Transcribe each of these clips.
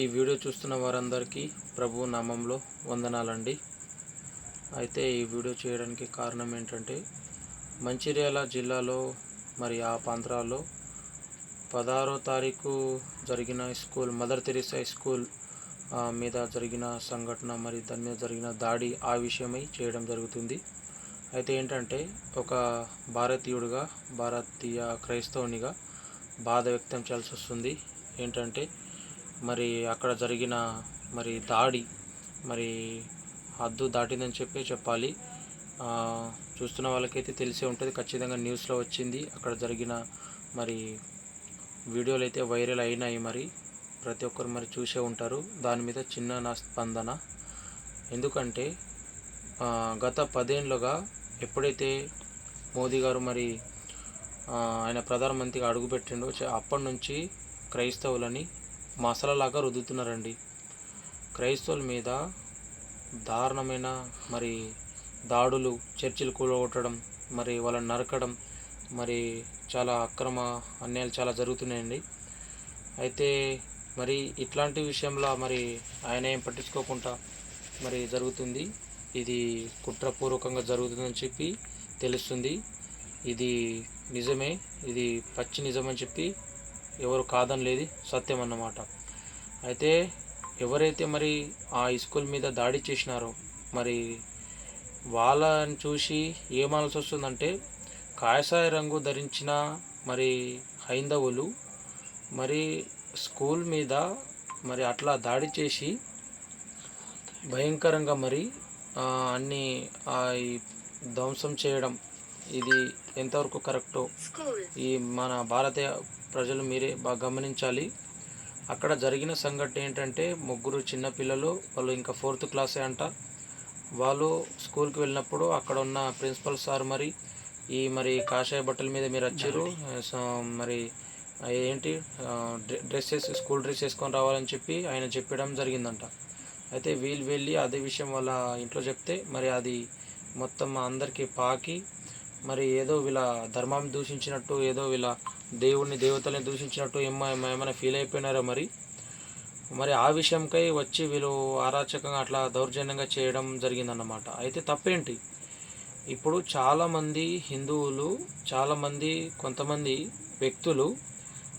ఈ వీడియో చూస్తున్న వారందరికీ ప్రభు నామంలో వందనాలండి. అయితే ఈ వీడియో చేయడానికి కారణం ఏంటంటే మంచిర్యాల జిల్లాలో మరి ఆ ప్రాంతాల్లో పదహారో తారీఖు జరిగిన స్కూల్ మదర్ తెరీసా స్కూల్ మీద జరిగిన సంఘటన మరి దాని మీద జరిగిన దాడి ఆ విషయమై చేయడం జరుగుతుంది. అయితే ఏంటంటే ఒక భారతీయుడిగా భారతీయ క్రైస్తవునిగా బాధ వ్యక్తం చేయాల్సి వస్తుంది. ఏంటంటే మరి అక్కడ జరిగిన మరి దాడి మరి హద్దు దాటిందని చెప్పి చెప్పాలి. చూస్తున్న వాళ్ళకైతే తెలిసే ఉంటుంది. ఖచ్చితంగా న్యూస్లో వచ్చింది. అక్కడ జరిగిన మరి వీడియోలు అయితే వైరల్ అయినాయి మరి. ప్రతి ఒక్కరు మరి చూసే ఉంటారు. దాని మీద చిన్న నా స్పందన. ఎందుకంటే గత పదేళ్ళుగా ఎప్పుడైతే మోదీ గారు మరి ఆయన ప్రధానమంత్రిగా అడుగుపెట్టిండో అప్పటి నుంచి క్రైస్తవులని మసలలాగా రుద్దుతున్నారండి. క్రైస్తవుల మీద దారుణమైన మరి దాడులు చర్చిలు కూలగొట్టడం మరి వాళ్ళని నరకడం మరి చాలా అక్రమ అన్యాయాలు చాలా జరుగుతున్నాయండి. అయితే మరి ఇట్లాంటి విషయంలో మరి ఆయన ఏం పట్టించుకోకుండా మరి జరుగుతుంది. ఇది కుట్రపూర్వకంగా జరుగుతుందని చెప్పి తెలుస్తుంది. ఇది నిజమే. ఇది పచ్చి నిజం అని చెప్పి ఎవరు కాదనలేది సత్యం అన్నమాట. అయితే ఎవరైతే మరి ఆ స్కూల్ మీద దాడి చేసినారో మరి వాళ్ళని చూసి ఏమాల్సి వస్తుందంటే కాషాయ రంగు ధరించిన మరి హైందవులు మరి స్కూల్ మీద మరి అట్లా దాడి చేసి భయంకరంగా మరి అన్నీ అన్ని ఆ, ధ్వంసం చేయడం ఇది ఎంతవరకు కరెక్టో ఈ మన భారతీయ ప్రజలు మీరే బాగా గమనించాలి. అక్కడ జరిగిన సంఘటన ఏంటంటే ముగ్గురు చిన్న పిల్లలు వాళ్ళు ఇంకా ఫోర్త్ క్లాసే అంట. వాళ్ళు స్కూల్కి వెళ్ళినప్పుడు అక్కడ ఉన్న ప్రిన్సిపల్ సార్ మరి ఈ మరి కాషాయ బట్టల మీద మీరు వచ్చారు. మరి ఏంటి డ్రెస్ వేసి స్కూల్ డ్రెస్ వేసుకొని రావాలని చెప్పి ఆయన చెప్పడం జరిగిందంట. అయితే వీళ్ళు వెళ్ళి అదే విషయం వాళ్ళ ఇంట్లో చెప్తే మరి అది మొత్తం అందరికీ పాకి మరి ఏదో వీళ్ళ ధర్మాన్ని దూషించినట్టు ఏదో వీళ్ళ దేవుణ్ణి దేవతల్ని దూషించినట్టు ఏమో ఏమైనా ఫీల్ అయిపోయినారా మరి? మరి ఆ విషయంకై వచ్చి వీళ్ళు అరాచకంగా అట్లా దౌర్జన్యంగా చేయడం జరిగిందన్నమాట. అయితే తప్పేంటి? ఇప్పుడు చాలామంది హిందువులు చాలామంది కొంతమంది వ్యక్తులు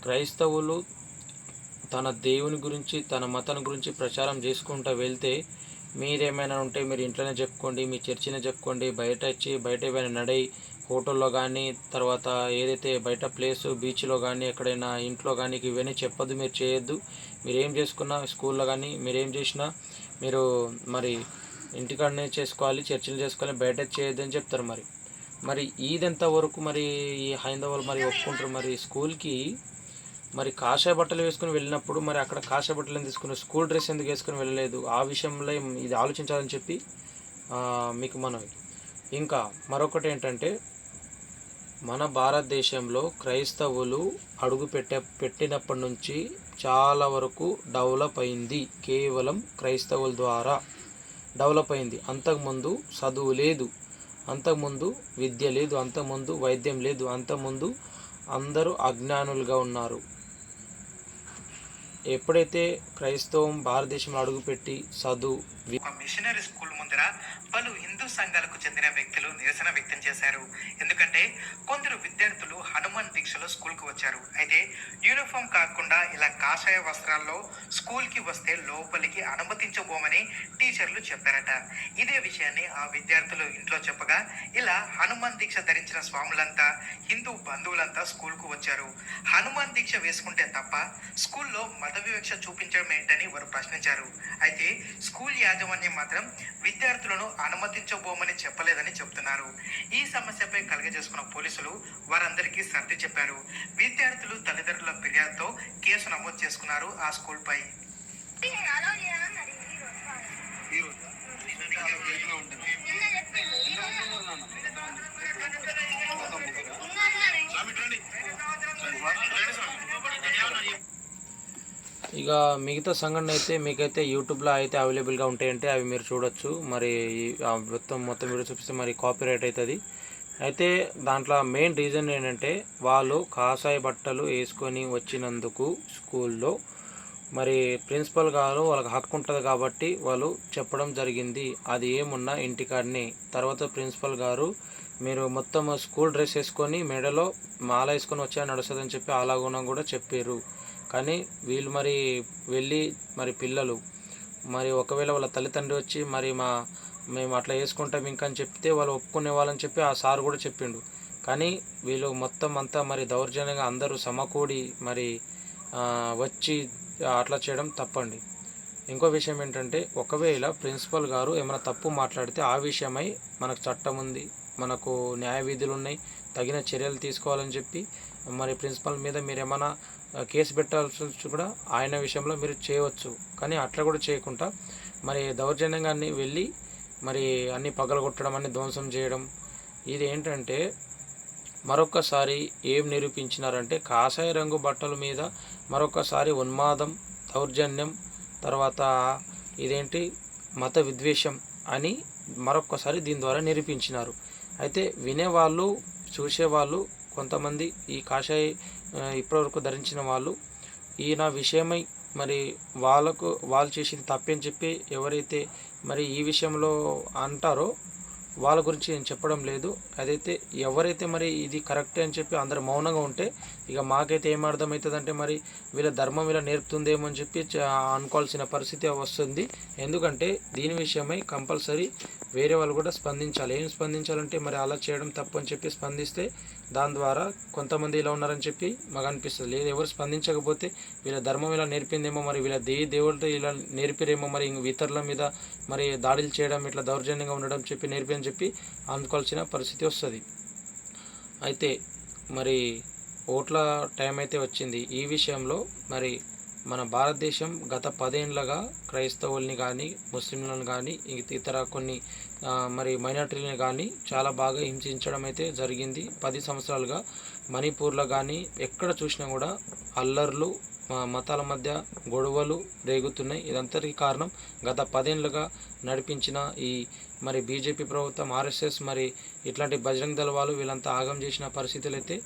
క్రైస్తవులు తన దేవుని గురించి తన మతం గురించి ప్రచారం చేసుకుంటూ వెళ్తే మీరేమైనా ఉంటే మీరు ఇంట్లోనే చెప్పుకోండి మీ చర్చినే చెప్పుకోండి బయట వచ్చి బయట ఏమైనా నడై ఫోటోల్లో కానీ తర్వాత ఏదైతే బయట ప్లేస్ బీచ్లో కానీ ఎక్కడైనా ఇంట్లో కానీ ఇవన్నీ చెప్పొద్దు మీరు చేయొద్దు. మీరు ఏం చేసుకున్నా స్కూల్లో కానీ మీరు ఏం చేసినా మీరు మరి ఇంటికాడనే చేసుకోవాలి చర్చలు చేసుకోవాలి బయట చేయొద్దు అని చెప్తారు మరి. మరి ఈదెంత వరకు మరి ఈ హైందవాళ్ళు మరి ఒప్పుకుంటారు మరి స్కూల్కి? మరి కాషాయ బట్టలు వేసుకుని వెళ్ళినప్పుడు మరి అక్కడ కాషాయ బట్టలు ఎందుకు తీసుకుని స్కూల్ డ్రెస్ ఎందుకు వేసుకుని వెళ్ళలేదు? ఆ విషయంలో ఇది ఆలోచించాలని చెప్పి మీకు మనవి ఇంకా మరొకటి ఏంటంటే మన భారతదేశంలో క్రైస్తవులు అడుగుపెట్టే పెట్టినప్పటి నుంచి చాలా వరకు డెవలప్ అయింది. కేవలం క్రైస్తవుల ద్వారా డెవలప్ అయింది. అంతకుముందు చదువు లేదు. అంతకుముందు విద్య లేదు. అంతకుముందు వైద్యం లేదు. అంతకుముందు అందరూ అజ్ఞానులుగా ఉన్నారు. ఎప్పుడైతే క్రైస్తవం భారతదేశంలో అడుగుపెట్టి చదువు మిషనరీ స్కూల్ ముందర పలు హిందూ సంఘాలకు చెందిన వ్యక్తులు నిరసన వ్యక్తం చేశారు. ఎందుకంటే కొందరు విద్యార్థులు హనుమాన్ దీక్షలో స్కూల్కు వచ్చారు. అయితే యూనిఫామ్ కాకుండా ఇలా కాషాయ వస్త్రాల్లో స్కూల్కి వస్తే లోపలికి అనుమతించబోమని టీచర్లు చెప్పారట. ఇదే విషయాన్ని ఆ విద్యార్థులు ఇంట్లో చెప్పగా ఇలా హనుమాన్ దీక్ష ధరించిన స్వాములంతా హిందూ బంధువులంతా స్కూల్కు వచ్చారు. హనుమాన్ దీక్ష వేసుకుంటే తప్ప స్కూల్లో మత వివక్ష చూపించడం ఏంటని వారు ప్రశ్నించారు. అయితే స్కూల్ యాజమాన్యం మాత్రం విద్యార్థులను అనుమతించబోమని చెప్పలేదని చెబుతున్నారు ఈ సమస్యపై కలగజేసుకున్న పోలీసులు వారందరికీ సర్ది చెప్పారు. విద్యార్థులు తల్లిదండ్రుల ఫిర్యాదుతో కేసు నమోదు చేసుకున్నారు ఆ స్కూల్ పై ఇక మిగతా సంఘటన అయితే మీకైతే యూట్యూబ్లో అయితే అవైలబుల్గా ఉంటాయంటే అవి మీరు చూడొచ్చు. మరి ఆ మొత్తం మొత్తం వీడియో చూపిస్తే మరి కాపీరైట్ అవుతుంది అయితే దాంట్లో మెయిన్ రీజన్ ఏంటంటే వాళ్ళు కాషాయ బట్టలు వేసుకొని వచ్చినందుకు స్కూల్లో మరి ప్రిన్సిపల్ గారు వాళ్ళకి హక్కు ఉంటుంది కాబట్టి వాళ్ళు చెప్పడం జరిగింది. అది ఏమున్నా ఇంటికాడని తర్వాత ప్రిన్సిపల్ గారు మీరు మొత్తం స్కూల్ డ్రెస్ వేసుకొని మెడలో మాల వేసుకొని వచ్చా నడుస్తుందని చెప్పి అలాగుణ కూడా చెప్పారు. కానీ వీళ్ళు మరి వెళ్ళి మరి పిల్లలు మరి ఒకవేళ వాళ్ళ తల్లిదండ్రి వచ్చి మరి మా మేము అట్లా వేసుకుంటాం ఇంకా అని చెప్తే వాళ్ళు ఒప్పుకునే వాళ్ళని చెప్పి ఆ సార్ కూడా చెప్పిండు. కానీ వీళ్ళు మొత్తం అంతా మరి దౌర్జన్యంగా అందరూ సమకూడి మరి వచ్చి అట్లా చేయడం తప్పండి. ఇంకో విషయం ఏంటంటే ఒకవేళ ప్రిన్సిపల్ గారు ఏమైనా తప్పు మాట్లాడితే ఆ విషయమై మనకు చట్టం ఉంది. మనకు న్యాయ విధులు ఉన్నాయి తగిన చర్యలు తీసుకోవాలని చెప్పి మరి ప్రిన్సిపల్ మీద మీరు ఏమైనా కేసు పెట్టాల్సి కూడా ఆయన విషయంలో మీరు చేయవచ్చు. కానీ అట్లా కూడా చేయకుండా మరి దౌర్జన్యంగా అన్ని వెళ్ళి మరి అన్ని పగలగొట్టడం అన్ని ధ్వంసం చేయడం ఇది ఏంటంటే మరొకసారి ఏం నిరూపించినారంటే కాషాయ రంగు బట్టల మీద మరొకసారి ఉన్మాదం దౌర్జన్యం తర్వాత ఇదేంటి మత విద్వేషం అని మరొకసారి దీని ద్వారా నిరూపించినారు. అయితే వినేవాళ్ళు చూసేవాళ్ళు కొంతమంది ఈ కాషాయ ఇప్పటివరకు ధరించిన వాళ్ళు ఈయన విషయమై మరి వాళ్ళకు వాళ్ళు చేసింది తప్పని చెప్పి ఎవరైతే మరి ఈ విషయంలో అంటారో వాళ్ళ గురించి నేను చెప్పడం లేదు. అదైతే ఎవరైతే మరి ఇది కరెక్టే అని చెప్పి అందరు మౌనంగా ఉంటే ఇక మాకైతే ఏం అర్థమవుతుందంటే మరి వీళ్ళ ధర్మం ఇలా నేర్పుతుందేమో అని చెప్పి అనుకోవాల్సిన పరిస్థితి వస్తుంది. ఎందుకంటే దీని విషయమై కంపల్సరీ వేరే వాళ్ళు కూడా స్పందించాలి. ఏం స్పందించాలంటే మరి అలా చేయడం తప్పు అని చెప్పి స్పందిస్తే దాని ద్వారా కొంతమంది ఇలా ఉన్నారని చెప్పి మాకు అనిపిస్తుంది. లేదు ఎవరు స్పందించకపోతే వీళ్ళ ధర్మం ఇలా నేర్పిందేమో మరి వీళ్ళ దేవి దేవుడితో ఇలా నేర్పిరేమో మరి ఇతరుల మీద మరి దాడులు చేయడం ఇట్లా దౌర్జన్యంగా ఉండడం చెప్పి నేర్పి అని చెప్పి అనుకోవాల్సిన పరిస్థితి వస్తుంది. అయితే మరి ఓట్ల టైం అయితే వచ్చింది. ఈ విషయంలో మరి మన భారతదేశం గత పదేళ్ళగా క్రైస్తవుల్ని కానీ ముస్లింలను కానీ ఇతర కొన్ని మరి మైనార్టీలను కానీ చాలా బాగా హింసించడం అయితే జరిగింది. పది సంవత్సరాలుగా మణిపూర్లో కానీ ఎక్కడ చూసినా కూడా అల్లర్లు మతాల మధ్య గొడవలు రేగుతున్నాయి. ఇదంతటికి కారణం గత పదేళ్ళుగా నడిపించిన ఈ మరి బీజేపీ ప్రభుత్వం ఆర్ఎస్ఎస్ మరి ఇట్లాంటి బజరంగ్ దళ వాళ్ళు వీళ్ళంతా ఆగం చేసిన పరిస్థితులు అయితే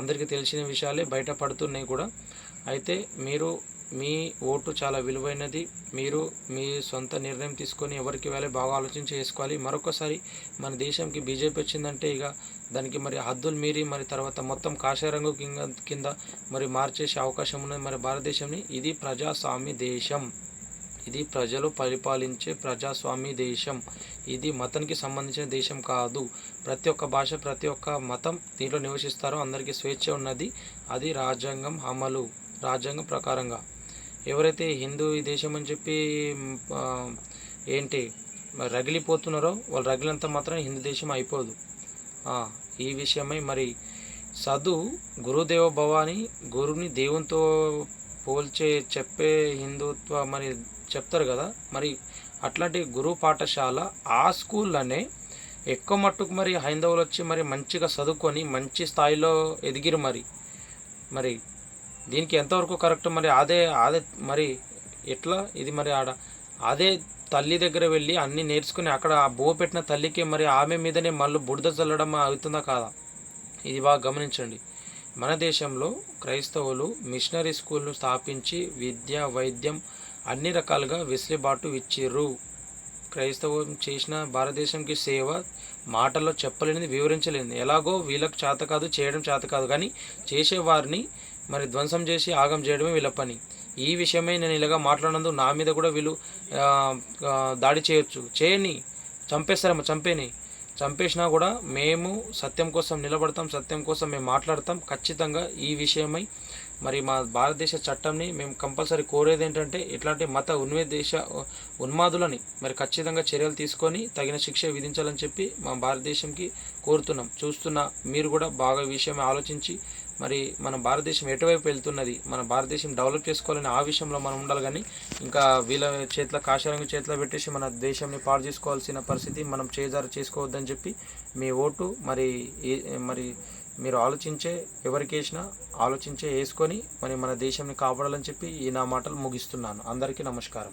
అందరికీ తెలిసిన విషయాలే బయటపడుతున్నాయి కూడా. అయితే మీరు మీ ఓటు చాలా విలువైనది. మీరు మీ సొంత నిర్ణయం తీసుకొని ఎవరికి వెళ్ళి బాగా ఆలోచించి చేసుకోవాలి మరొకసారి మన దేశంకి బీజేపీ వచ్చిందంటే ఇక దానికి మరి హద్దులు మీరి మరి తర్వాత మొత్తం కాషాయ రంగు కింద కింద మరి మార్చేసే అవకాశం ఉన్నది మరి భారతదేశంని. ఇది ప్రజాస్వామ్య దేశం. ఇది ప్రజలు పరిపాలించే ప్రజాస్వామ్య దేశం. ఇది మతానికి సంబంధించిన దేశం కాదు. ప్రతి ఒక్క భాష ప్రతి ఒక్క మతం దీంట్లో నివసిస్తారో. అందరికీ స్వేచ్ఛ ఉన్నది. అది రాజ్యాంగం అమలు. రాజ్యాంగం ప్రకారంగా. ఎవరైతే హిందూ ఈ దేశం అని చెప్పి ఏంటి రగిలిపోతున్నారో వాళ్ళు రగిలంత మాత్రం హిందూ దేశం అయిపోదు. ఈ విషయమై మరి సదు గురుదేవ భవ అని గురుని దేవునితో పోల్చే చెప్పే హిందుత్వ మరి చెప్తారు కదా మరి అట్లాంటి గురు పాఠశాల ఆ స్కూల్లోనే ఎక్కువ మట్టుకు మరి హైందవులు వచ్చి మరి మంచిగా చదువుకొని మంచి స్థాయిలో ఎదిగిరు మరి. మరి దీనికి ఎంతవరకు కరెక్ట్? మరి అదే అదే మరి ఎట్లా? ఇది మరి ఆడ అదే తల్లి దగ్గర వెళ్ళి అన్నీ నేర్చుకుని అక్కడ ఆ బో పెట్టిన తల్లికి మరి ఆమె మీదనే మళ్ళీ బుడద చల్లడం అవుతుందా కాదా? ఇది బాగా గమనించండి. మన దేశంలో క్రైస్తవులు మిషనరీ స్కూల్ను స్థాపించి విద్య వైద్యం అన్ని రకాలుగా వెసులుబాటు ఇచ్చిర్రు. క్రైస్తవం చేసిన భారతదేశంకి సేవ మాటల్లో చెప్పలేనిది వివరించలేనిది. ఎలాగో వీళ్ళకు చేత కాదు చేయడం చేత కాదు. కానీ చేసేవారిని మరి ధ్వంసం చేసి ఆగం చేయడమే వీళ్ళ పని. ఈ విషయమై నేను ఇలాగా మాట్లాడినందుకు నా మీద కూడా వీళ్ళు దాడి చేయొచ్చు. చేయని చంపేస్తారమ్మ చంపేని. చంపేసినా కూడా మేము సత్యం కోసం నిలబడతాం సత్యం కోసం మేము మాట్లాడతాం. ఖచ్చితంగా ఈ విషయమై మరి మా భారతదేశ చట్టంని మేము కంపల్సరీ కోరేది ఏంటంటే ఇట్లాంటి మత ఉన్వేదేశ ఉన్మాదులని మరి ఖచ్చితంగా చర్యలు తీసుకొని తగిన శిక్ష విధించాలని చెప్పి మా భారతదేశంకి కోరుతున్నాం. చూస్తున్న మీరు కూడా బాగా విషయమే ఆలోచించి మరి మన భారతదేశం ఎటువైపు వెళ్తున్నది? మన భారతదేశం డెవలప్ చేసుకోవాలని ఆ విషయంలో మనం ఉండాలి కానీ ఇంకా వీళ్ళ చేతిలో కాషారంగ చేతిలో పెట్టేసి మన దేశంని పాడు చేసుకోవాల్సిన పరిస్థితి మనం చేజారు చేసుకోవద్దని చెప్పి మీ ఓటు మరి ఏ- మరి మీరు ఆలోచించే ఎవరికి వేసినా ఆలోచించే వేసుకొని మరి మన దేశంని కాపాడాలని చెప్పి ఈ నా మాటలు ముగిస్తున్నాను. అందరికీ నమస్కారం.